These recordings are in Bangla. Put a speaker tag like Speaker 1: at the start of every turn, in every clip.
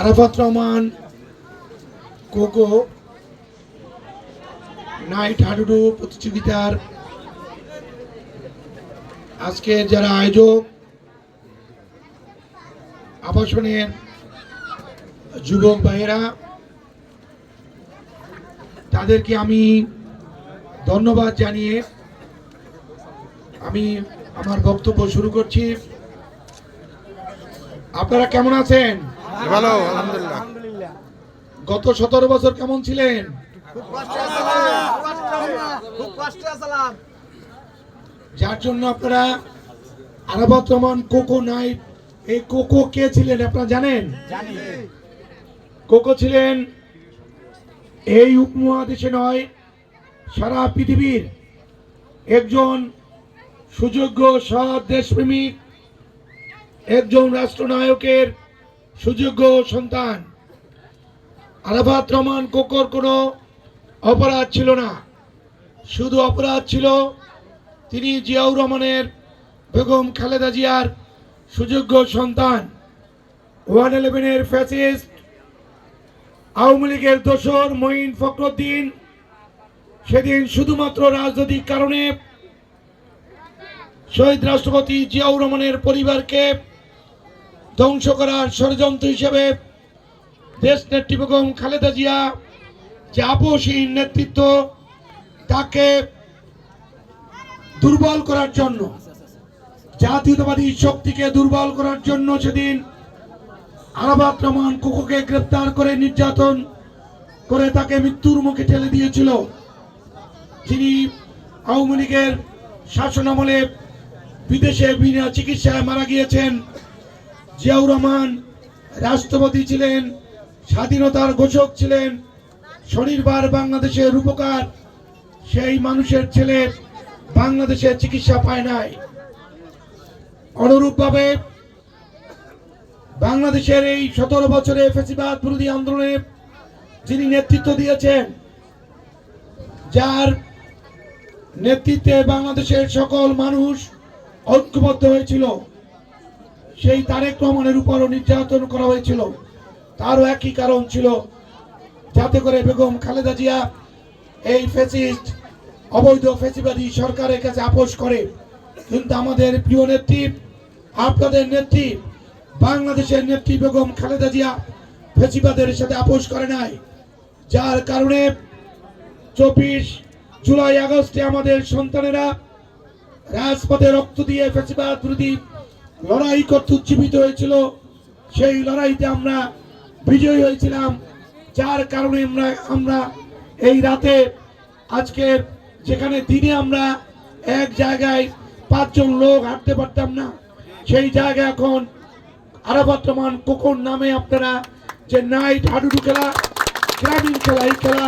Speaker 1: আরাফাত রহমান, কোকো, নাইট হাডুডু প্রতিযোগিতার আজকের যারা আয়োজক, আবাসনের যুবক ভাইয়েরা, তাদেরকে আমি ধন্যবাদ জানিয়ে আমি আমার বক্তব্য শুরু করছি। আপনারা কেমন আছেন?
Speaker 2: ভালো আলহামদুলিল্লাহ।
Speaker 1: গত সতেরো বছর কেমন ছিলেন? যার জন্য আপনারা আরাবাত রহমান কোকো নাইট এই কোকো কে ছিলেন আপনারা জানেন?
Speaker 3: জানি।
Speaker 1: কোকো ছিলেন এই উপমহাদেশে নয় সারা পৃথিবীর একজন সুযোগ্য সৎ দেশপ্রেমিক একজন রাষ্ট্রনায়কের সুযোগ্য সন্তান। আরাফাত রহমান কোকোর কোনো অপরাধ ছিল না। শুধু অপরাধ ছিল তিনি জিয়াউর রহমানের বেগম খালেদা জিয়ার সুযোগ্য সন্তান। ওয়ান ইলেভেনের ফ্যাসিস্ট, আওয়ামী লীগের দোসর মঈন ফখরুদ্দিন সেদিন শুধুমাত্র রাজনৈতিক কারণে শহীদ রাষ্ট্রপতি জিয়াউর রহমানের পরিবারকে ধ্বংস করার ষড়যন্ত্র হিসেবে দেশ নেত্রী বেগম খালেদা জিয়া যে আপোষহীন নেতৃত্ব, তাকে দুর্বল করার জন্য, জাতীয়তাবাদী শক্তিকে দুর্বল করার জন্য সেদিন আরাবাত রহমান কুকুকে গ্রেপ্তার করে নির্যাতন করে তাকে মৃত্যুর মুখে ঠেলে দিয়েছিল। তিনি আওয়ামী লীগের শাসনামলে বিদেশে বিনা চিকিৎসায় মারা গিয়েছেন। জিয়াউর রহমান রাষ্ট্রপতি ছিলেন, স্বাধীনতার ঘোষক ছিলেন শনিবার বাংলাদেশের রূপকার, সেই মানুষের ছেলে বাংলাদেশে চিকিৎসা পায় নাই। অনুরূপভাবে বাংলাদেশের এই সতেরো বছরে ফেসিবাদ বিরোধী আন্দোলনে যিনি নেতৃত্ব দিয়েছেন, যার নেতৃত্বে বাংলাদেশের সকল মানুষ ঐক্যবদ্ধ হয়েছিল সেই তারেক রহমানের উপরও নির্যাতন করা হয়েছিল। তারও একই কারণ ছিল, যাতে করে বেগম খালেদা জিয়া এই ফেসিস্ট অবৈধ ফেসিবাদী সরকারের কাছে আপোষ করে। কিন্তু আমাদের প্রিয় নেত্রী, আপনাদের নেত্রী, বাংলাদেশের নেত্রী বেগম খালেদা জিয়া ফেসিবাদের সাথে আপোষ করে নাই। যার কারণে চব্বিশ জুলাই আগস্টে আমাদের সন্তানেরা রাজপথে রক্ত দিয়ে ফেসিবাদ বিরোধী লড়াই করতে উজ্জীবিত হয়েছিল। সেই লড়াইতে আমরা বিজয়ী হয়েছিলাম। যার কারণে আমরা আমরা এই রাতে আজকে যেখানে দিনে আমরা এক জায়গায় পাঁচজন লোক হাঁটতে পারতাম না, সেই জায়গায় এখন আরাফাত রহমান কোকন নামে আপনারা যে নাইট হাডুডু খেলা, গ্রামীণ খেলা, এই খেলা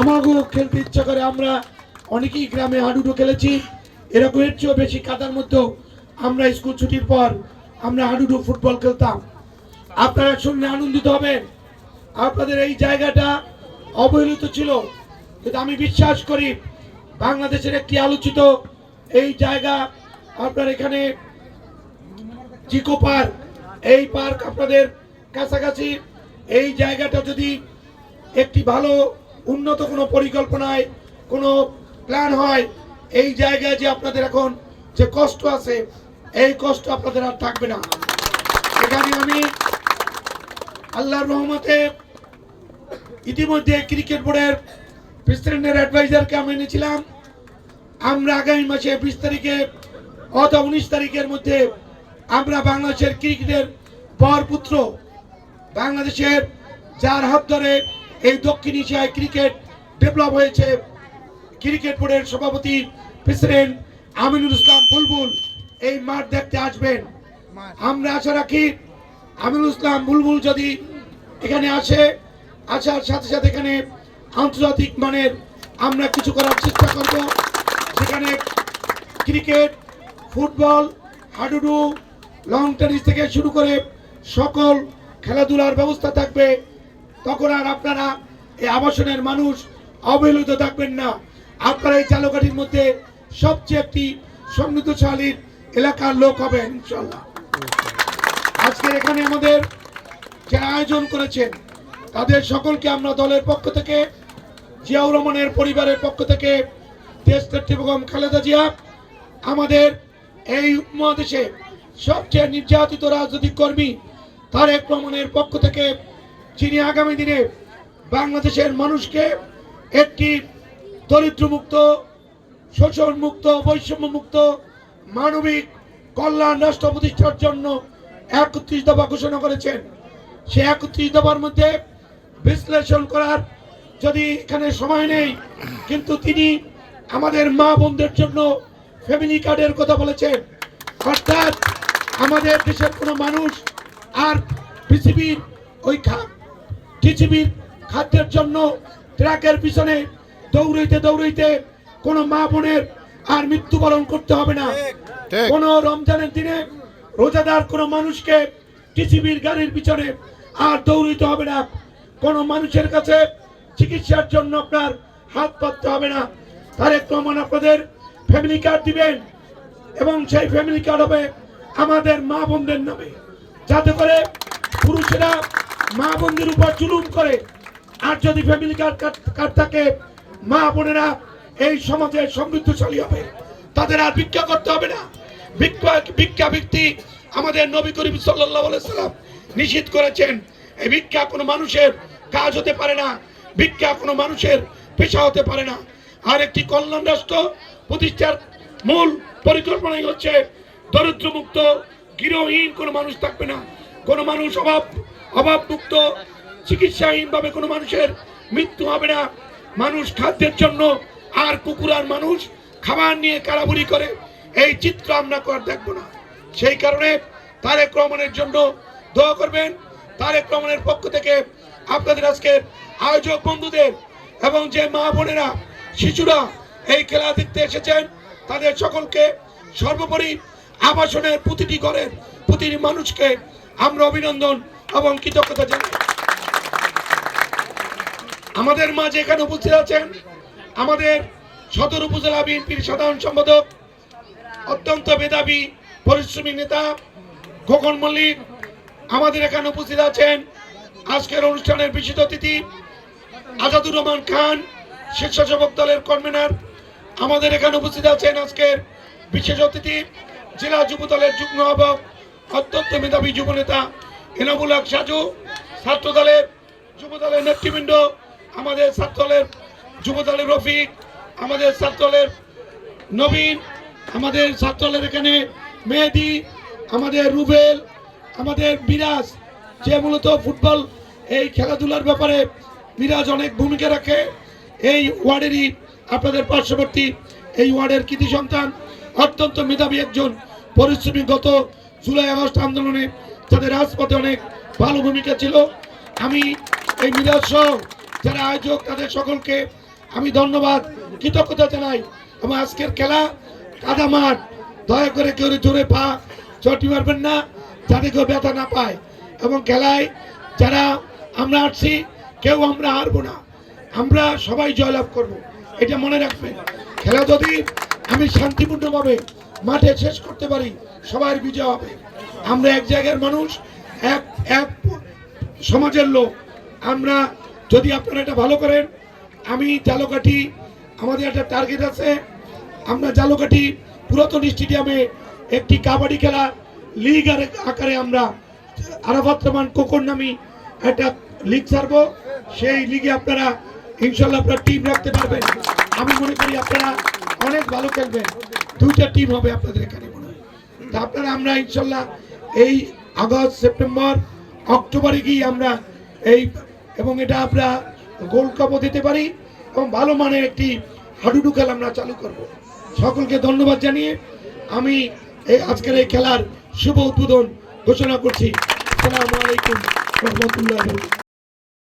Speaker 1: আমাকেও খেলতে ইচ্ছা করে। আমরা অনেকেই গ্রামে হাডুডু খেলেছি। এরকম এর চেয়েও বেশি কাদার মধ্যেও আমরা স্কুল ছুটির পর আমরা হাডুডু ফুটবল খেলতাম। আপনারা শুনলে আনন্দিত হবেন। আপনাদের এই জায়গাটা অবহেলিত ছিল। কিন্তু আমি বিশ্বাস করি বাংলাদেশের একটি আলোচিত এই জায়গা আপনার এখানে জিকো পার্ক। এই পার্ক আপনাদের কাছাকাছি। এই জায়গাটা যদি একটি ভালো, উন্নত কোনো পরিকল্পনায় কোনো প্ল্যান হয়, এই জায়গায় যে আপনাদের এখন যে কষ্ট আছে এই কষ্ট আপনাদের আর থাকবে না। এখানে আমি আল্লাহর রহমতে ইতিমধ্যে ক্রিকেট বোর্ডের প্রেসিডেন্টের অ্যাডভাইজারকে আমি এনেছিলাম। আমরা আগামী মাসে বিশ তারিখে অথবা উনিশ তারিখের মধ্যে আমরা বাংলাদেশের ক্রিকেটের বর পুত্র বাংলাদেশের যার হাত ধরে এই দক্ষিণ এশিয়ায় ক্রিকেট ডেভেলপ হয়েছে, ক্রিকেট বোর্ডের সভাপতি প্রেসিডেন্ট আমিনুল ইসলাম বুলবুল। এই মাঠ দেখতে আসবেন। আমরা আশা রাখি আমিনুল ইসলাম বুলবুল যদি এখানে আসে আসার সাথে সাথে এখানে আন্তর্জাতিক মানের আমরা কিছু করার চেষ্টা করব। সেখানে ক্রিকেট ফুটবল হাডুডু লং টেনিস থেকে শুরু করে সকল খেলাধুলার ব্যবস্থা থাকবে। তখন আর আপনারা এই আবাসনের মানুষ অবহেলিত থাকবেন না। আপনারা এই চালকাঠির মধ্যে সবচেয়ে একটি সমৃদ্ধশালী এলাকার লোক হবেন ইনশাল্লাহ আজকের এখানে আমাদের যারা আয়োজন করেছেন, তাদের সকলকে আমরা দলের পক্ষ থেকে, জিয়াউর রহমানের পরিবারের পক্ষ থেকে, দেশ বেগম খালেদা জিয়া, আমাদের এই উপমহাদেশে সবচেয়ে নির্যাতিত রাজনৈতিক কর্মী তারেক রহমানের পক্ষ থেকে, যিনি আগামী দিনে বাংলাদেশের মানুষকে একটি দরিদ্রমুক্ত, শোষণমুক্ত, বৈষম্যমুক্ত মানবিক কল্যাণ রাষ্ট্র প্রতিষ্ঠার জন্য একত্রিশ দফা ঘোষণা করেছেন। সে একত্রিশ দফার মধ্যে বিশ্লেষণ করার যদি এখানে সময় নেই, কিন্তু তিনি আমাদের মা বোনদের জন্য ফ্যামিলি কার্ডের কথা বলেছেন। অর্থাৎ আমাদের দেশের কোনো মানুষ আর পৃথিবীর ওই পৃথিবীর খাদ্যের জন্য ট্রাকের পিছনে দৌড়াইতে দৌড়াইতে কোনো মা বোনের আর মৃত্যুবরণ করতে হবে না।
Speaker 2: ঠিক।
Speaker 1: কোন রমজানের দিনে রোজাদার কোনো মানুষকে পৃথিবীর গাড়ির পিছনে আর দৌড়িতে হবে না। কোন মানুষের কাছে চিকিৎসার জন্য আপনার হাত পাততে হবে না। তারেক রহমান আপনাদের ফ্যামিলি কার্ড দিবেন এবং সেই ফ্যামিলি কার্ড হবে আমাদের মা বোনদের নামে। যাতে করে পুরুষেরা মা বোনদের উপর জুলুম করে। আর যদি ফ্যামিলি কার্ড কার্ড থাকে মা বোনেরা এই সমাজে সমৃদ্ধশালী হবে। তাদের আর ভিক্ষা করতে হবে না। ভিক্ষা ব্যক্তি আমাদের নবী করিম সাল্লাম নিষিদ্ধ করেছেন, এই ভিক্ষা কোনো মানুষের কাজ হতে পারে না, ভিক্ষা কোনো মানুষের পেশা হতে পারে না। আর একটি কল্যাণ রাষ্ট্র প্রতিষ্ঠার মূল পরিকল্পনাই হচ্ছে দরিদ্রমুক্ত, গৃহহীন কোনো মানুষ থাকবে না। কোনো মানুষ অভাব অভাব, অভাবমুক্ত, চিকিৎসাহীনভাবে কোনো মানুষের মৃত্যু হবে না। মানুষ খাদ্যের জন্য আর কুকুর আর মানুষ খাবার নিয়ে কারাবুরি করে, এই চিত্র আমরা কর দেখব না। সেই কারণে তারেক রহমানের জন্য দোয়া করবেন। তারেক রহমানের পক্ষ থেকে আপনাদের আজকে আয়োজক বন্ধুদের এবং যে মা বোনেরা, শিশুরা এই খেলা দেখতে এসেছেন, তাদের সকলকে সর্বোপরি আবাসনের প্রতিটি ঘরের প্রতিটি মানুষকে আমরা অভিনন্দন এবং কৃতজ্ঞতা জানাই। আমাদের মাঝে এখানে উপস্থিত আছেন আমাদের সদর উপজেলা বিএনপির সাধারণ সম্পাদক, অত্যন্ত মেধাবী, পরিশ্রমী নেতা খোকন মল্লিক, আমাদের এখানে উপস্থিত আছেন আজকের অনুষ্ঠানের বিশেষ অতিথি আজাদুর রহমান খান, স্বেচ্ছাসেবক দলের কনভেনার। আমাদের এখানে উপস্থিত আছেন আজকের বিশেষ অতিথি, জেলা যুব দলের যুগ্ম আহ্বায়ক, অত্যন্ত মেধাবী যুব নেতা এনামুল হক সাজু ছাত্র দলের যুব দলের নেতৃবৃন্দ, আমাদের ছাত্র দলের যুব দলের রফিক, আমাদের ছাত্র দলের নবীন, আমাদের ছাত্র দলের এখানে মেহেদি, আমাদের রুবেল, আমাদের বিরাজ যে মূলত ফুটবল এই খেলাধুলার ব্যাপারে বিরাজ অনেক ভূমিকা রাখে। এই ওয়ার্ডেরই আপনাদের পার্শ্ববর্তী, এই ওয়ার্ডের কৃতি সন্তান, অত্যন্ত মেধাবী একজন পরিশ্রমী গত জুলাই আগস্ট আন্দোলনে তাদের রাজপথে অনেক ভালো ভূমিকা ছিল। আমি এই মিরাজ সহ যারা আয়োজক, তাদের সকলকে আমি ধন্যবাদ, কৃতজ্ঞতা জানাই। এবং আজকের খেলা কাদা মাঠ। দয়া করে কেউ জোরে পা চটি মারবেন না, যাতে কেউ ব্যথা না পায়। এবং খেলায় যারা আমরা আসছি কেউ আমরা হারবো না। আমরা সবাই জয়লাভ করব, এটা মনে রাখবেন। খেলা যদি আমি শান্তিপূর্ণভাবে মাঠে শেষ করতে পারি, সবার বিজয় হবে। আমরা এক জায়গার মানুষ, এক এক সমাজের লোক। আমরা যদি আপনারা এটা ভালো করেন আমি জালকাঠি, আমাদের একটা টার্গেট আছে। আমরা জালকাঠি পুরাতন স্টেডিয়ামে একটি কাবাডি খেলা লিগ আকারে আমরা আরাফাত রহমান কোকর নামি একটা লিগ ছাড়বো। সেই লিগে আপনারা, ইনশাল্লাহ আপনারা টিম রাখতে পারবেন। আমি মনে করি আপনারা অনেক ভালো খেলবেন। দুইটা টিম হবে আপনাদের এখানে মনে হয়। তা আপনারা আমরা ইনশাল্লাহ এই আগস্ট, সেপ্টেম্বর, অক্টোবরে গিয়ে আমরা এই এবং এটা আমরা গোল্ড কাপও দিতে পারি এবং ভালো মানের একটি হাডুডু খেলা আমরা চালু করব। সকলকে ধন্যবাদ জানিয়ে আমি এই আজকের এই খেলার শুভ উদ্বোধন ঘোষণা করছি। আসসালামু আলাইকুম রহমতুল্লাহ